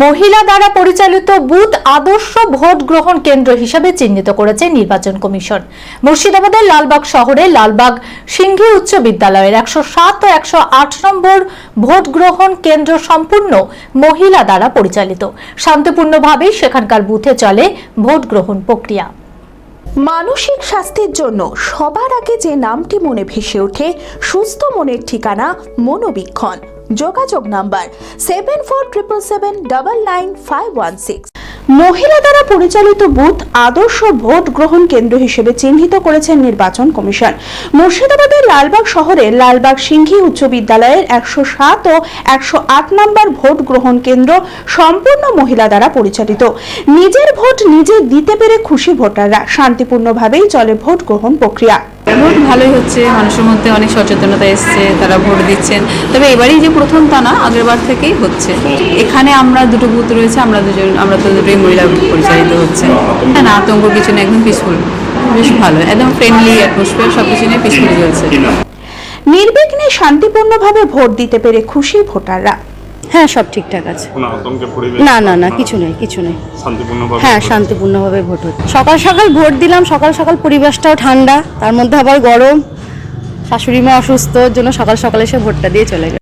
মহিলা দ্বারা পরিচালিত বুথ আদর্শ ভোট গ্রহণ কেন্দ্র হিসাবে চিহ্নিত করেছে নির্বাচন কমিশন। মুর্শিদাবাদের লালবাগ শহরে লালবাগ সিংঘি উচ্চ বিদ্যালয়ের একশো সাত ও একশো আট নম্বর ভোট গ্রহণ কেন্দ্র সম্পূর্ণ মহিলা দ্বারা পরিচালিত। শান্তিপূর্ণভাবে সেখানকার বুথে চলে ভোট গ্রহণ প্রক্রিয়া। মানসিক স্বাস্থ্যের জন্য সবার আগে যে নামটি মনে ভেসে ওঠে, সুস্থ মনের ঠিকানা মনোবীক্ষণ। যোগাযোগ number seven four triple seven double nine five one six মহিলা দ্বারা পরিচালিত বুথ আদর্শ ভোট গ্রহণ কেন্দ্র হিসেবে চিহ্নিত করেছেন নির্বাচন কমিশন। মুর্শিদাবাদের লালবাগ শহরে লালবাগ সিংঘি উচ্চ বিদ্যালয়ের একশো সাত ও একশো আট নম্বর ভোট গ্রহণ কেন্দ্র সম্পূর্ণ মহিলা দ্বারা পরিচালিত। নিজের ভোট নিজে দিতে পেরে খুশি ভোটাররা। শান্তিপূর্ণভাবেই চলে ভোট গ্রহণ প্রক্রিয়া। ভোট ভালোই হচ্ছে, মানুষের মধ্যে অনেক সচেতনতা এসছে, তারা ভোট দিচ্ছেন। তবে এবারেই যে প্রথম তা না আগের বার থেকেই হচ্ছে। এখানে আমরা দুটো বুথ রয়েছে, আমরা দুজন, আমরা তো দুটোই মহিলা পরিচালিত হচ্ছে। হ্যাঁ না, আতঙ্ক কিছু নেই, একদম পিসফুল বেশ ভালো, একদম ফ্রেন্ডলি অ্যাটমসফিয়ার সব কিছু নিয়ে পিসফুল চলছে। নির্বিঘ্নে শান্তিপূর্ণভাবে ভোট দিতে পেরে খুশি ভোটাররা। হ্যাঁ সব ঠিকঠাক আছে। না না না কিছু নেই কিছু নেই। হ্যাঁ শান্তিপূর্ণভাবে ভোট হচ্ছে। সকাল সকাল ভোট দিলাম সকাল সকাল পরিবেশটাও ঠান্ডা তার মধ্যে আবার গরম। শাশুড়ি মা অসুস্থ জন্য সকাল সকাল এসে ভোটটা দিয়ে চলে গেল।